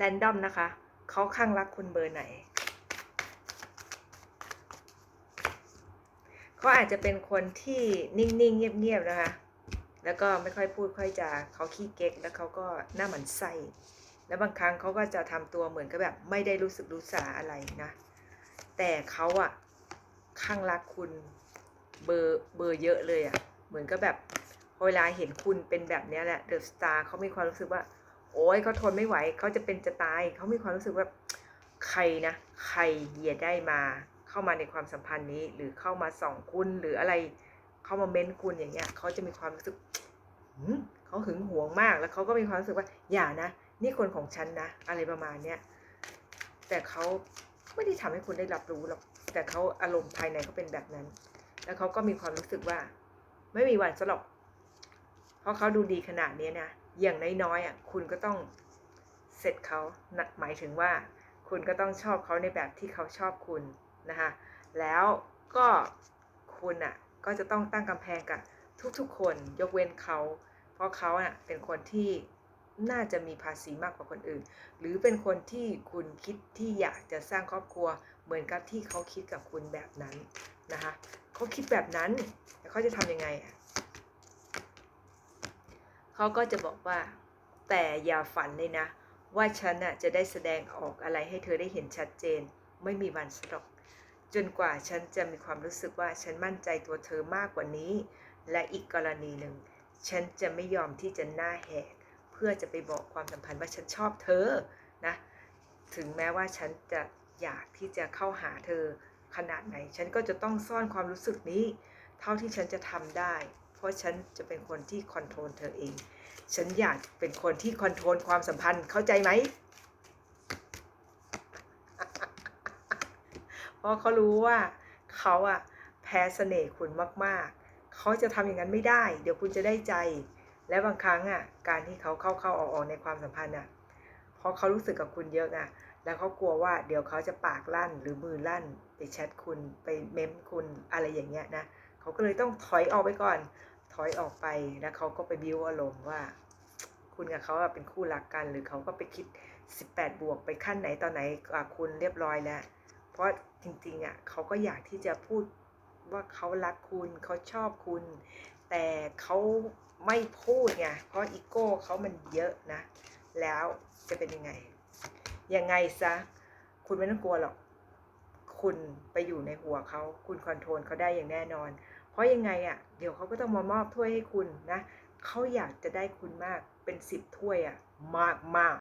แรนดอมนะคะ เขาข้างรักคุณเบอร์ไหน เขาอาจจะเป็นคนที่นิ่งๆ เงียบๆ นะคะ แล้วก็ไม่ค่อยพูดค่อยจาเขาขี้เก๊ก แล้วเขาก็หน้าหมันไส้ แล้วบางครั้งเขาก็จะทำตัวเหมือนกับแบบ ไม่ได้รู้สึกรู้สาอะไรนะ แต่เขาอะข้างรักคุณเบอร์เบอร์เยอะเลยอะเหมือนกับแบบเวลาเห็นคุณเป็นแบบนี้แหละเดอะสตาร์เขามีความรู้สึกว่า โอ้ยเขาทนไม่ไหวเขาจะเป็นจะตายเขามีความรู้สึกว่าใครนะ ใครเหยียดได้มาเข้ามาในความสัมพันธ์นี้ หรือเข้ามาส่องคุณหรืออะไรเข้ามาเม้นคุณอย่างเงี้ยเขาจะมีความรู้สึกเขาหึงหวงมากแล้วเขาก็มีความรู้สึกว่าอย่านะนี่คนของฉันนะ อะไรประมาณเนี้ยแต่เขาไม่ได้ทำให้คุณได้รับรู้หรอกแต่เขาอารมณ์ภายในเขาเป็นแบบนั้น แล้วเขาก็มีความรู้สึกว่า ไม่มีวันสลบเพราะเขาดูดีขนาดนี้นะ อย่างน้อยๆอะคุณก็ต้องเสร็จเขาหมายถึงว่า คุณก็ต้องชอบเขาในแบบที่เขาชอบคุณนะคะแล้วก็คุณอะก็จะต้องตั้งกำแพงกับทุกๆ คนยกเว้นเขา เพราะเขาอะเป็นคนที่น่าจะมีภาษีมากกว่าคนอื่น หรือเป็นคนที่คุณคิดที่อยากจะสร้างครอบครัว เหมือนกับที่เขาคิดกับคุณแบบนั้นนะคะเขาคิดแบบนั้นแต่เขาจะทำยังไงอะ เขาก็จะบอกว่า แต่อย่าฝันเลยนะ ว่าฉันน่ะจะได้แสดงออกอะไรให้เธอได้เห็นชัดเจน ไม่มีวันสลบจนกว่าฉันจะมีความรู้สึกว่าฉันมั่นใจตัวเธอมากกว่านี้ และอีกกรณีหนึ่ง ฉันจะไม่ยอมที่จะหน้าแหกเพื่อจะไปบอกความสัมพันธ์ว่าฉันชอบเธอนะ ถึงแม้ว่าฉันจะอยากที่จะเข้าหาเธอขนาดไหน ฉันก็จะต้องซ่อนความรู้สึกนี้ เท่าที่ฉันจะทำได้ เพราะฉันจะเป็นคนที่คอนโทรลเธอเอง ฉันอยากเป็นคนที่คอนโทรลความสัมพันธ์เข้าใจไหมเพราะเขารู้ว่าเขาอะแพ้เสน่ห์คุณมาก ๆ เขาจะทำอย่างนั้นไม่ได้ เดี๋ยวคุณจะได้ใจ และบางครั้งอะการที่เขาเข้าเข้าออกออกในความสัมพันธ์อะเพราะเขารู้สึกกับคุณเยอะอะแล้วเขากลัวว่าเดี๋ยวเขาจะปากลั่นหรือมือลั่นไปแชทคุณไปเม้มคุณอะไรอย่างเงี้ยนะ เขาก็เลยต้องถอยออกไปก่อน ถอยออกไปแล้วเขาก็ไปบิวอารมณ์ว่า คุณกับเขาเป็นคู่รักกัน หรือเขาก็ไปคิด 18 บวกไปขั้นไหนตอนไหนกับคุณเรียบร้อยแล้ว เพราะจริงๆอะเขาก็อยากที่จะพูดว่าเขารักคุณเขาชอบคุณ แต่เขาไม่พูดไงเพราะอีโก้เขามันเยอะนะ แล้วจะเป็นยังไง ยังไงซะ คุณไม่ต้องกลัวหรอก คุณไปอยู่ในหัวเขา คุณคอนโทรลเขาได้อย่างแน่นอน ราะยังไงอะ่ะเดี๋ยวเขาก็ต้องมามอบถ้วยให้คุณนะเขาอยากจะได้คุณมากเป็นสิบถ้วยอะ่ะมากมาก